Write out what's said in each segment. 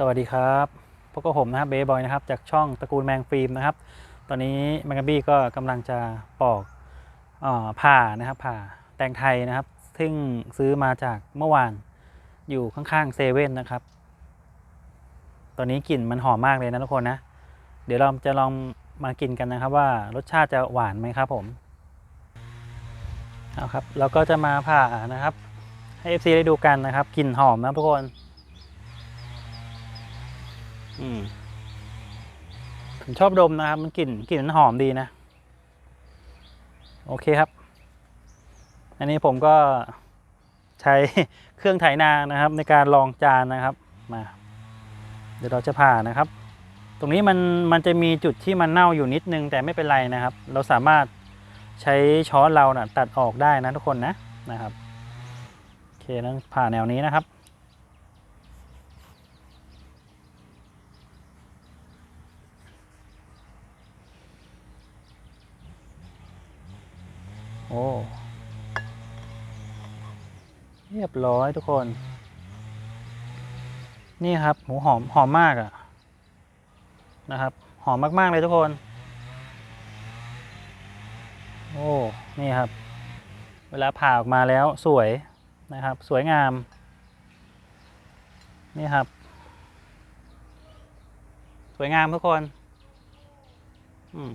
สวัสดีครับพวกบผมนะครับเบย์บอยนะครับจากช่องตระกูลแมงฟิล์มนะครับ ตอนนี้แมงกบี้ก็กำลังจะปอกออผ่านะครับผ่าแตงไทยนะครับ ซึ่งซื้อมาจากเมื่อวานอยู่ข้างๆเซเว่นนะครับ ตอนนี้กลิ่นมันหอมมากเลยนะทุกคนนะ เดี๋ยวเราจะลองมากินกันนะครับว่ารสชาติจะหวานไหมครับผมเอาครับเราก็จะมาผ่านะครับให้ FC ได้ดูกันนะครับกลิ่นหอมนะทุกคน ผมชอบดมนะครับ มันกลิ่นกลิ่นมันหอมดีนะ โอเคครับ อันนี้ผมก็ใช้เครื่องไถนานะครับ ในการลองจานนะครับ มา เดี๋ยวเราจะผ่านะครับ ตรงนี้มันมันจะมีจุดที่มันเน่าอยู่นิดนึง แต่ไม่เป็นไรนะครับ เราสามารถใช้ช้อนเรานะ่ะตัดออกได้นะทุกคนนะนะครับ โอเคนั้นผ่าแนวนี้นะครับ ร้อยทุกคน นี่ครับหมูหอมหอมมากอะนะครับ หอมมาก ๆ เลยทุกคน โอ้ นี่ครับ เวลาผ่าออกมาแล้วสวยนะครับ สวยงาม นี่ครับ สวยงามทุกคน อืม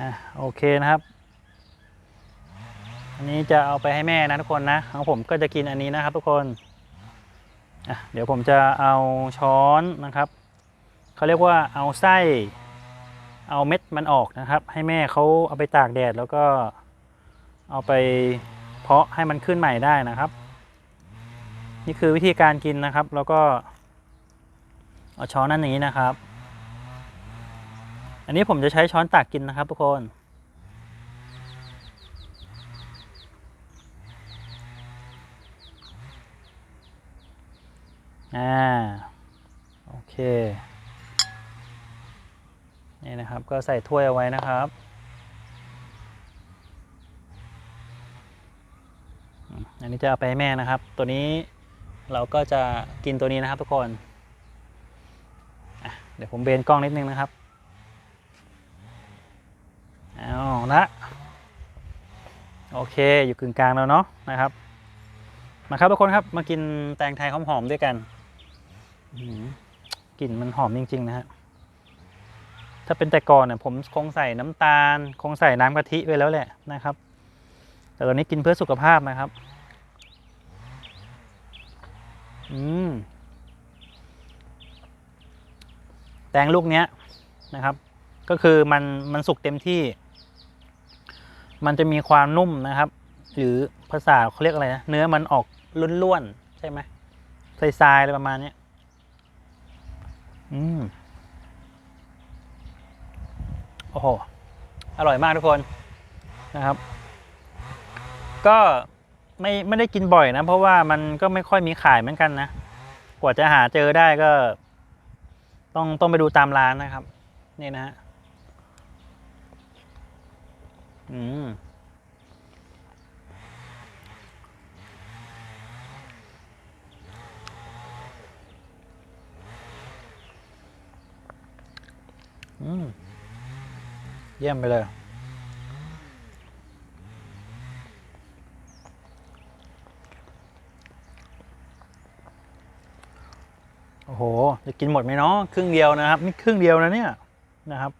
อะโอเคนะครับ อันนี้จะเอาไปให้แม่นะทุกคนนะของผมก็จะกินอันนี้นะครับ ทุกคนเดี๋ยวผมจะเอาช้อนนะครับเขาเรียกว่าเอาไส้เอาเม็ดมันออกนะครับ ให้แม่เขาเอาไปตากแดดแล้วก็เอาไปเพาะให้มันขึ้นใหม่ได้นะครับ นี่คือวิธีการกินนะครับ แล้วก็เอาช้อนนั่นนี้นะครับ อันนี้ผมจะใช้ช้อนตักกินนะครับทุกคน อ่าโอเคนี่นะครับก็ใส่ถ้วยเอาไว้นะครับอันนี้จะเอาไปให้แม่นะครับ ตัวนี้เราก็จะกินตัวนี้นะครับทุกคนเดี๋ยวผมเบนกล้องนิดนึงนะครับเอาละโอเคอยู่กึ่งกลางแล้วเนาะนะครับมาครับทุกคนครับมากินแตงไทยหอมๆด้วยกัน กลิ่นมันหอมจริง ๆ นะฮะ ถ้าเป็นแต่ก่อนเนี่ยผมคงใส่น้ำตาล คงใส่น้ำกะทิไปแล้วแหละนะครับ แต่ตอนนี้กินเพื่อสุขภาพนะครับ อืม แตงลูกเนี้ยนะครับ ก็คือมันมันสุกเต็มที่ มันจะมีความนุ่มนะครับ หรือภาษาเขาเรียกอะไรนะ เนื้อมันออกล้วนๆใช่ไหมทรายๆอะไรประมาณเนี้ย อืมโอ้โห อร่อยมากทุกคนนะครับ ก็ไม่ไม่ได้กินบ่อยนะ เพราะว่ามันก็ไม่ค่อยมีขายเหมือนกันนะ กว่าจะหาเจอได้ก็ ต้องต้องไปดูตามร้านนะครับ นี่นะฮะ อืม เยี่ยมไปเลย โอ้โห จะกินหมดไหมเนาะครึ่งเดียวนะครับ นี่ครึ่งเดียวนะเนี่ยนะครับ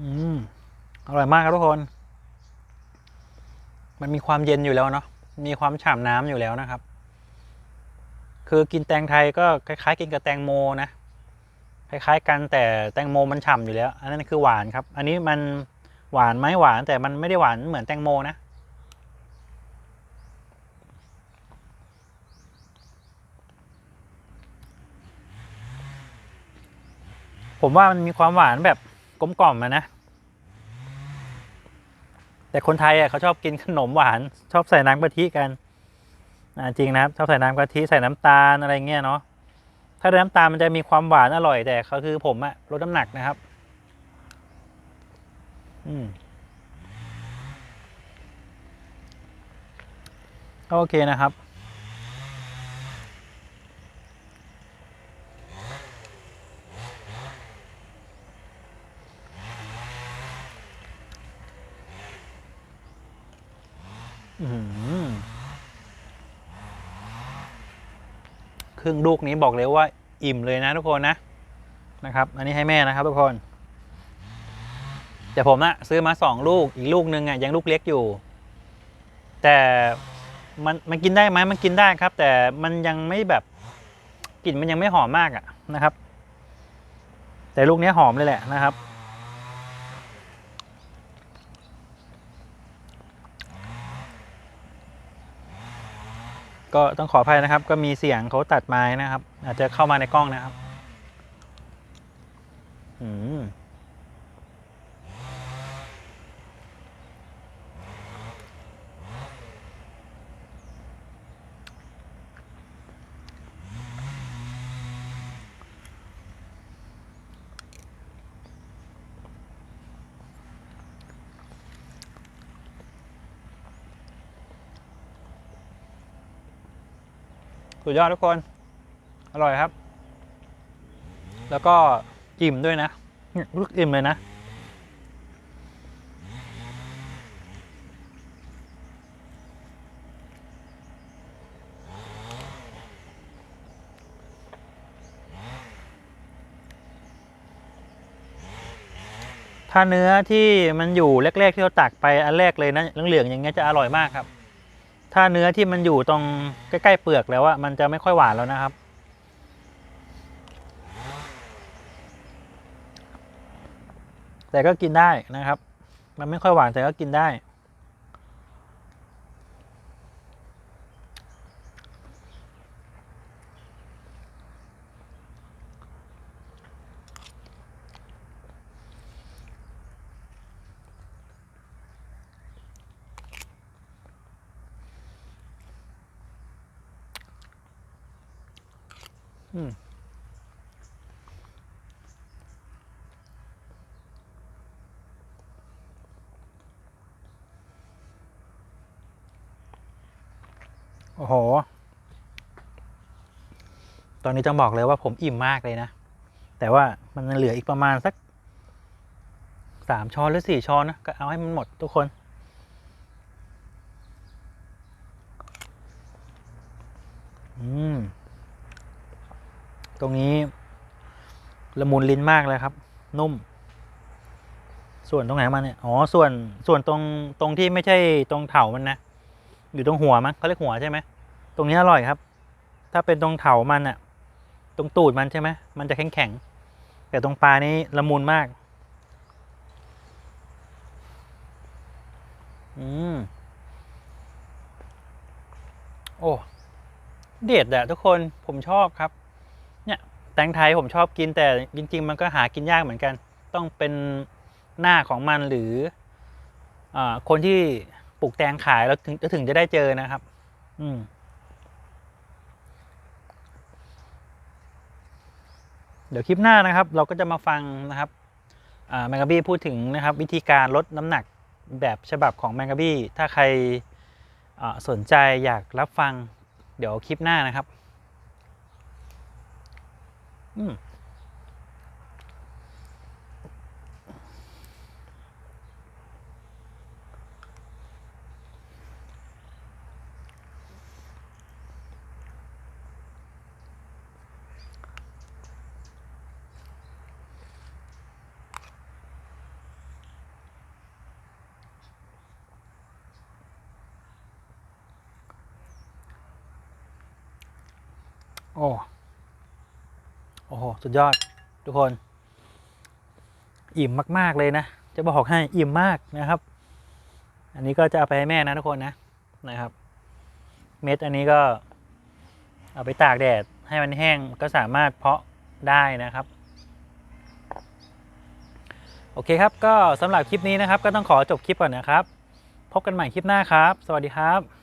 อืมอร่อยมากครับทุกคน มันมีความเย็นอยู่แล้วเนาะ มีความฉ่ำน้ำอยู่แล้วนะครับ คือกินแตงไทยก็คล้ายๆ กินกับแตงโมนะ คล้ายๆ กันแต่แตงโมมันฉ่ำอยู่แล้ว อันนั้นคือหวานครับ อันนี้มันหวานไหมหวานแต่มันไม่ได้หวานเหมือนแตงโมนะ ผมว่ามันมีความหวานแบบ กลมกล่อมอะนะ แต่คนไทยอะเขาชอบกินขนมหวาน ชอบใส่น้ำกะทิกันจริงนะครับชอบใส่น้ำกะทิใส่น้ำตาลอะไรเงี้ยเนาะถ้าได้น้ำตาลมันจะมีความหวานอร่อยแต่เขาคือผมอะลดน้ำหนักนะครับ อืมก็โอเคนะครับ อื้อหือ ครึ่งลูกนี้บอกเลยว่าอิ่มเลยนะทุกคนนะนะครับ อันนี้ให้แม่นะครับทุกคนแต่ผมนะซื้อมาสองลูกอีกลูกหนึ่งอะยังลูกเล็กอยู่ แต่มันมันกินได้ไหมมันกินได้ครับ แต่มันยังไม่แบบกลิ่นมันยังไม่หอมมากอะนะครับ แต่ลูกนี้หอมเลยแหละนะครับ ก็ต้องขออภัยนะครับ ก็มีเสียงเขาตัดไม้นะครับ อาจจะเข้ามาในกล้องนะครับ อืม สุดยอดทุกคน อร่อยครับ แล้วก็อิ่มด้วยนะรู้สึกอิ่มเลยนะ ถ้าเนื้อที่มันอยู่แรกๆที่เราตักไปอันแรกเลยนะเหลืองๆอย่างเงี้ยจะอร่อยมากครับ ถ้าเนื้อที่มันอยู่ตรงใกล้ๆเปลือกแล้วอะมันจะไม่ค่อยหวานแล้วนะครับ แต่ก็กินได้นะครับ มันไม่ค่อยหวานแต่ก็กินได้ โอ้โห ตอนนี้ต้องบอกเลยว่าผมอิ่มมากเลยนะ แต่ว่ามันเหลืออีกประมาณสักสามช้อนหรือสี่ช้อนนะ ก็เอาให้มันหมดทุกคนอืม ตรงนี้ละมุนลิ้นมากเลยครับ นุ่ม ส่วนตรงไหนมาเนี่ยอ๋อส่วนส่วนตรงตรงที่ไม่ใช่ตรงเถามันนะอยู่ตรงหัวมั้งเขาเรียกหัวใช่ไหมตรงนี้อร่อยครับ ถ้าเป็นตรงเถามันอะตรงตูดมันใช่ไหมมันจะแข็งแข็งแต่ตรงปลานี้ละมุนมาก อืมโอ้ เด็ดอะทุกคนผมชอบครับ ตงไทยผมชอบกินแต่จริง ๆ มันก็หากินยากเหมือนกัน ต้องเป็นหน้าของมันหรืออคนที่ปลูกแตงขายแล้วถึงถึงจะได้เจอนะครับ อืมเดี๋ยวคลิปหน้านะครับ เราก็จะมาฟังนะครับแมงกะบี้พูดถึงนะครับ วิธีการลดน้ำหนักแบบฉบับของแมงกะบี้ถ้าใครสนใจอยากรับฟังเดี๋ยวคลิปหน้านะครับ อืมโอ้โอ้ โห สุดยอดทุกคน อิ่มมาก ๆ เลยนะ จะบอกให้อิ่มมากนะครับ อันนี้ก็จะเอาไปให้แม่นะทุกคนนะนะครับ เม็ดอันนี้ก็เอาไปตากแดดให้มันแห้งก็สามารถเพาะได้นะครับ โอเคครับก็สำหรับคลิปนี้นะครับ ก็ต้องขอจบคลิปก่อนนะครับ พบกันใหม่คลิปหน้าครับ สวัสดีครับ